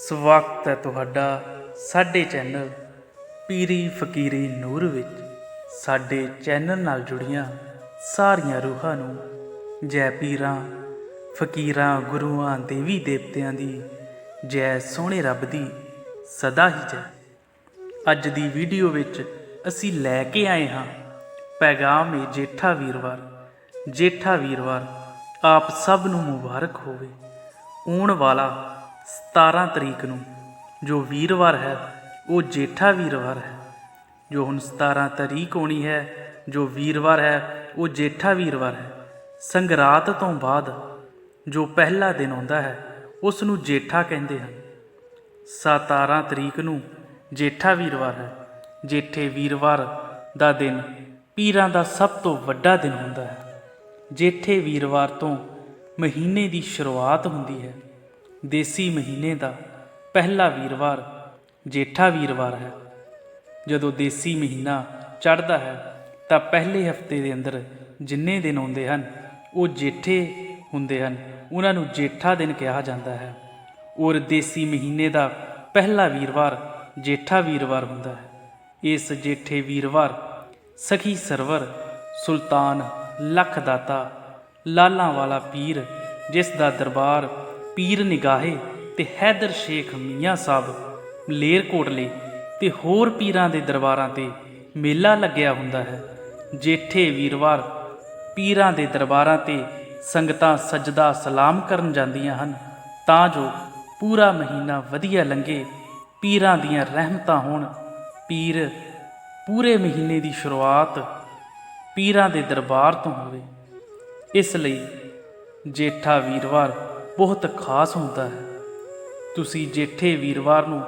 ਸਵਾਗਤ ਹੈ ਤੁਹਾਡਾ ਸਾਡੇ ਚੈਨਲ ਪੀਰੀ ਫਕੀਰੀ ਨੂਰ ਵਿੱਚ। ਸਾਡੇ ਚੈਨਲ ਨਾਲ ਜੁੜੀਆਂ ਸਾਰੀਆਂ ਰੂਹਾਂ ਨੂੰ ਜੈ ਪੀਰਾਂ, ਫਕੀਰਾਂ, ਗੁਰੂਆਂ, ਦੇਵੀ ਦੇਵਤਿਆਂ ਦੀ ਜੈ ਸੋਹਣੇ ਰੱਬ ਦੀ ਸਦਾ ਹੀ ਜੈ। ਅੱਜ ਦੀ ਵੀਡੀਓ ਵਿੱਚ ਅਸੀਂ ਲੈ ਕੇ ਆਏ ਹਾਂ ਪੈਗਾਮ ਏ ਜੇਠਾ ਵੀਰਵਾਰ। ਜੇਠਾ ਵੀਰਵਾਰ, ਆਪ ਸਭ ਨੂੰ ਮੁਬਾਰਕ ਹੋਵੇ। ਆਉਣ ਵਾਲਾ 17 ਤਰੀਕ ਨੂੰ ਜੋ ਵੀਰਵਾਰ ਹੈ, ਉਹ ਜੇਠਾ ਵੀਰਵਾਰ ਹੈ। ਜੋ ਹੁਣ 17 ਤਰੀਕ ਹੋਣੀ ਹੈ, ਜੋ ਵੀਰਵਾਰ ਹੈ, ਉਹ ਜੇਠਾ ਵੀਰਵਾਰ ਹੈ। ਸੰਗਰਾਤ ਤੋਂ ਬਾਅਦ ਜੋ ਪਹਿਲਾ ਦਿਨ ਆਉਂਦਾ ਹੈ ਉਸ ਨੂੰ ਜੇਠਾ ਕਹਿੰਦੇ ਹਨ। 17 ਤਰੀਕ ਨੂੰ ਜੇਠਾ ਵੀਰਵਾਰ ਹੈ। ਜੇਠੇ ਵੀਰਵਾਰ ਦਾ ਦਿਨ ਪੀਰਾਂ ਦਾ ਸਭ ਤੋਂ ਵੱਡਾ ਦਿਨ ਹੁੰਦਾ ਹੈ। ਜੇਠੇ ਵੀਰਵਾਰ ਤੋਂ ਮਹੀਨੇ ਦੀ ਸ਼ੁਰੂਆਤ ਹੁੰਦੀ ਹੈ। ਦੇਸੀ ਮਹੀਨੇ ਦਾ ਪਹਿਲਾ ਵੀਰਵਾਰ, ਜੇਠਾ ਵੀਰਵਾਰ ਹੈ। ਜਦੋਂ ਦੇਸੀ ਮਹੀਨਾ ਚੜ੍ਹਦਾ ਹੈ, ਤਾਂ ਪਹਿਲੇ ਹਫ਼ਤੇ ਦੇ ਅੰਦਰ ਜਿੰਨੇ ਦਿਨ ਆਉਂਦੇ ਹਨ, ਉਹ ਜੇਠੇ ਹੁੰਦੇ ਹਨ। ਉਹਨਾਂ ਨੂੰ ਜੇਠਾ ਦਿਨ ਕਿਹਾ ਜਾਂਦਾ ਹੈ। ਔਰ ਦੇਸੀ ਮਹੀਨੇ ਦਾ ਪਹਿਲਾ ਵੀਰਵਾਰ, ਜੇਠਾ ਵੀਰਵਾਰ ਹੁੰਦਾ ਹੈ। ਇਸ ਜੇਠੇ ਵੀਰਵਾਰ ਸਖੀ ਸਰਵਰ, ਸੁਲਤਾਨ ਲੱਖ ਦਾਤਾ ਲਾਲਾਂ ਵਾਲਾ ਪੀਰ, ਜਿਸ ਦਾ ਦਰਬਾਰ ਪੀਰ ਨਿਗਾਹੇ ਤੇ ਹੈਦਰ ਸ਼ੇਖ ਮੀਆਂ ਸਾਹਿਬ ਮਲੇਰਕੋਟਲੇ ਤੇ ਹੋਰ ਪੀਰਾਂ ਦੇ ਦਰਬਾਰਾਂ ਤੇ ਮੇਲਾ ਲੱਗਿਆ ਹੁੰਦਾ ਹੈ, ਜੇਠੇ ਵੀਰਵਾਰ ਪੀਰਾਂ ਦੇ ਦਰਬਾਰਾਂ ਤੇ ਸੰਗਤਾਂ ਸਜਦਾ ਸਲਾਮ ਕਰਨ ਜਾਂਦੀਆਂ ਹਨ, ਤਾਂ ਜੋ ਪੂਰਾ ਮਹੀਨਾ ਵਧੀਆ ਲੰਘੇ, ਪੀਰਾਂ ਦੀਆਂ ਰਹਿਮਤਾਂ ਹੋਣ। ਪੀਰ ਪੂਰੇ ਮਹੀਨੇ ਦੀ ਸ਼ੁਰੂਆਤ ਪੀਰਾਂ ਦੇ ਦਰਬਾਰ ਤੋਂ ਹੋਵੇ। ਇਸ ਲਈ ਜੇਠਾ ਵੀਰਵਾਰ ਬਹੁਤ ਖਾਸ ਹੁੰਦਾ ਹੈ। ਤੁਸੀਂ ਜੇਠੇ ਵੀਰਵਾਰ ਨੂੰ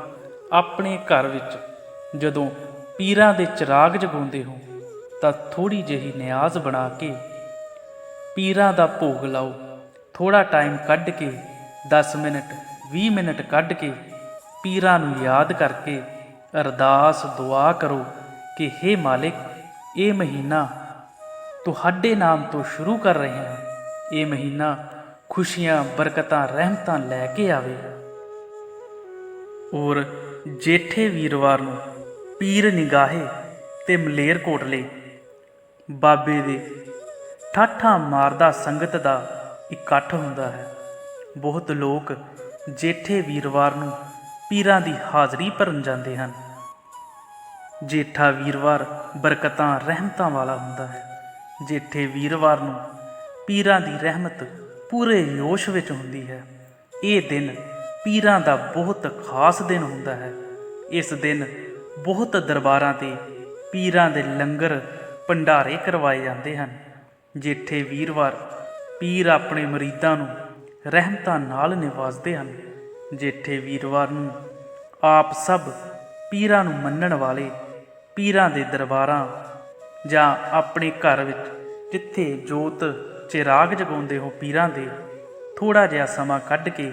ਆਪਣੇ ਘਰ ਵਿੱਚ ਜਦੋਂ ਪੀਰਾਂ ਦੇ ਚਿਰਾਗ ਜਗਾਉਂਦੇ ਹੋ, ਤਾਂ ਥੋੜੀ ਜਿਹੀ ਨਿਆਜ਼ ਬਣਾ ਕੇ ਪੀਰਾਂ ਦਾ ਭੋਗ ਲਾਓ। ਥੋੜਾ ਟਾਈਮ ਕੱਢ ਕੇ 10 ਮਿੰਟ 20 ਮਿੰਟ ਕੱਢ ਕੇ ਪੀਰਾਂ ਨੂੰ ਯਾਦ ਕਰਕੇ ਅਰਦਾਸ ਦੁਆ ਕਰੋ ਕਿ हे ਮਾਲਿਕ, ਇਹ ਮਹੀਨਾ ਤੁਹਾਡੇ ਨਾਮ ਤੋਂ ਸ਼ੁਰੂ ਕਰ ਰਹੇ ਹਾਂ। ਇਹ ਮਹੀਨਾ ਖੁਸ਼ੀਆਂ, ਬਰਕਤਾਂ, ਰਹਿਮਤਾਂ ਲੈ ਕੇ ਆਵੇ। ਔਰ ਜੇਠੇ ਵੀਰਵਾਰ ਨੂੰ ਪੀਰ ਨਿਗਾਹੇ ਤੇ ਮਲੇਰ ਕੋਟਲੇ ਬਾਬੇ ਦੇ ਠਾਠਾ ਮਾਰਦਾ ਸੰਗਤ ਦਾ ਇਕੱਠ ਹੁੰਦਾ ਹੈ। ਬਹੁਤ ਲੋਕ ਜੇਠੇ ਵੀਰਵਾਰ ਨੂੰ ਪੀਰਾਂ ਦੀ ਹਾਜ਼ਰੀ ਭਰਨ ਜਾਂਦੇ ਹਨ। ਜੇਠਾ ਵੀਰਵਾਰ ਬਰਕਤਾਂ, ਰਹਿਮਤਾਂ ਵਾਲਾ ਹੁੰਦਾ ਹੈ। ਜੇਠੇ ਵੀਰਵਾਰ ਨੂੰ ਪੀਰਾਂ ਦੀ ਰਹਿਮਤ ਪੂਰੇ ਜੋਸ਼ ਵਿੱਚ ਹੁੰਦੀ ਹੈ। ਇਹ ਦਿਨ ਪੀਰਾਂ ਦਾ ਬਹੁਤ ਖਾਸ ਦਿਨ ਹੁੰਦਾ ਹੈ। ਇਸ ਦਿਨ ਬਹੁਤ ਦਰਬਾਰਾਂ ਤੇ ਪੀਰਾਂ ਦੇ ਲੰਗਰ ਭੰਡਾਰੇ ਕਰਵਾਏ ਜਾਂਦੇ ਹਨ ਜੇਠੇ ਵੀਰਵਾਰ ਪੀਰ ਆਪਣੇ ਮਰੀਦਾਂ ਨੂੰ ਰਹਿਮਤਾਂ ਨਾਲ ਨਿਵਾਜ਼ਦੇ ਹਨ ਜੇਠੇ ਵੀਰਵਾਰ ਨੂੰ ਆਪ ਸਭ ਪੀਰਾਂ ਨੂੰ ਮੰਨਣ ਵਾਲੇ ਪੀਰਾਂ ਦੇ ਦਰਬਾਰਾਂ ਜਾਂ ਆਪਣੇ ਘਰ ਵਿੱਚ ਜਿੱਥੇ ਜੋਤ ਚਿਰਾਗ ਜਗਾਉਂਦੇ ਹੋ ਪੀਰਾਂ ਦੇ ਥੋੜਾ ਜਿਹਾ ਸਮਾਂ ਕੱਢ ਕੇ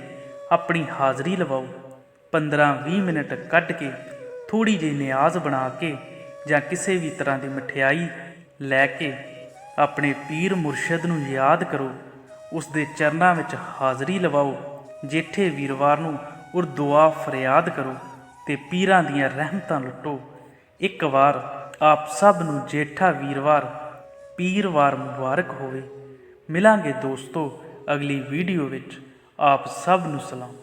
ਆਪਣੀ ਹਾਜ਼ਰੀ ਲਵਾਓ। 15-20 ਮਿੰਟ ਕੱਢ ਕੇ ਥੋੜੀ ਜਿਹੀ ਨਿਆਜ਼ ਬਣਾ ਕੇ ਜਾਂ ਕਿਸੇ ਵੀ ਤਰ੍ਹਾਂ ਦੀ ਮਠਿਆਈ ਲੈ ਕੇ ਆਪਣੇ ਪੀਰ ਮੁਰਸ਼ਿਦ ਨੂੰ ਯਾਦ ਕਰੋ। ਉਸ ਦੇ ਚਰਨਾਂ ਵਿੱਚ ਹਾਜ਼ਰੀ ਲਵਾਓ। ਜੇਠੇ ਵੀਰਵਾਰ ਨੂੰ ਉਰ ਦੁਆ ਫਰਿਆਦ ਕਰੋ ਤੇ ਪੀਰਾਂ ਦੀਆਂ ਰਹਿਮਤਾਂ ਲੁੱਟੋ। ਇੱਕ ਵਾਰ ਆਪ ਸਭ ਨੂੰ ਜੇਠਾ ਵੀਰਵਾਰ ਪੀਰਵਾਰ ਮੁਬਾਰਕ ਹੋਵੇ। ਮਿਲਾਂਗੇ ਦੋਸਤੋ ਅਗਲੀ ਵੀਡੀਓ ਵਿੱਚ। ਆਪ ਸਭ ਨੂੰ ਸਲਾਮ।